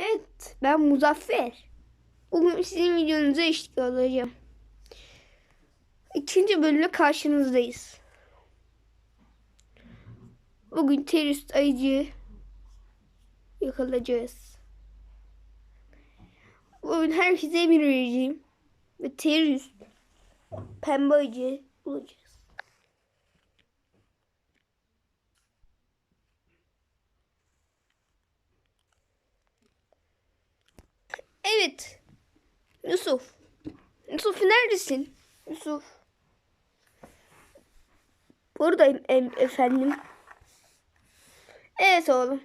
Evet, ben Muzaffer. Bugün sizin videonuza eşlik olacağım. İkinci bölümle karşınızdayız. Bugün terörist ayıcı yakalayacağız. Bugün herkese emir vereceğim. Ve terörist pembe ayıcı bulacağız. Evet. Yusuf. Yusuf neredesin? Yusuf. Buradayım em- efendim. Evet oğlum.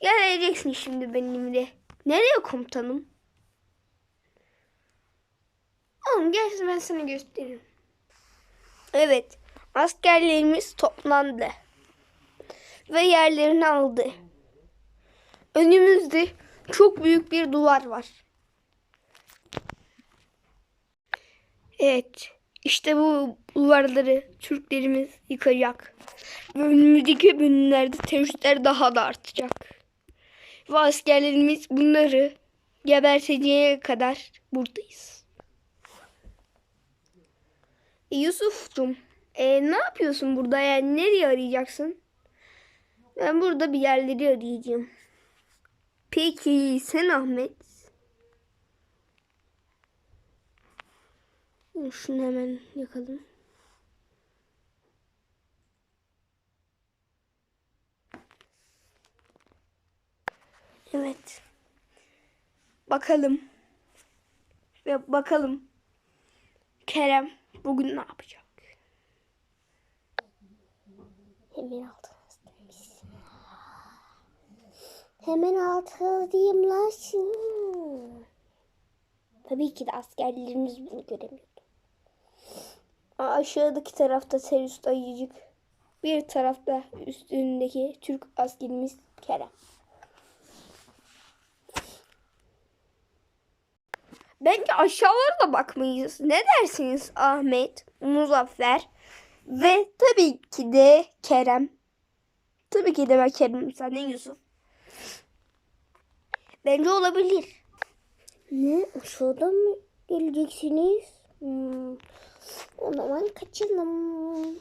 Geleceksin şimdi benimle. Nereye komutanım? Oğlum gelsin ben sana gösteririm. Evet. Askerlerimiz toplandı. Ve yerlerini aldı. Önümüzde çok büyük bir duvar var. Evet. işte bu duvarları Türklerimiz yıkacak. Önümüzdeki bölümlerde teröristler daha da artacak. Ve askerlerimiz bunları geberteceğe kadar buradayız. E, Yusuf'cum e, ne yapıyorsun burada yani nereye arayacaksın? Ben burada bir yerleri arayacağım. Peki sen Ahmet? Şunu hemen yakalım. Evet. Bakalım. Ve bakalım. Kerem bugün ne yapacak? Hemen altınızdaymış. Hemen altınızdayım lan şimdi. Tabii ki de askerlerimiz bunu göremiyordu. Aşağıdaki tarafta terörist ayıcık. Bir tarafta üstündeki Türk askerimiz Kerem. Bence aşağılara da bakmayız. Ne dersiniz Ahmet, Muzaffer ve tabii ki de Kerem. Tabii ki de ben Kerem, sen de Yusuf. Bence olabilir. Ne? Aşağıdan mı geleceksiniz? Hmm. O zaman kaçalım.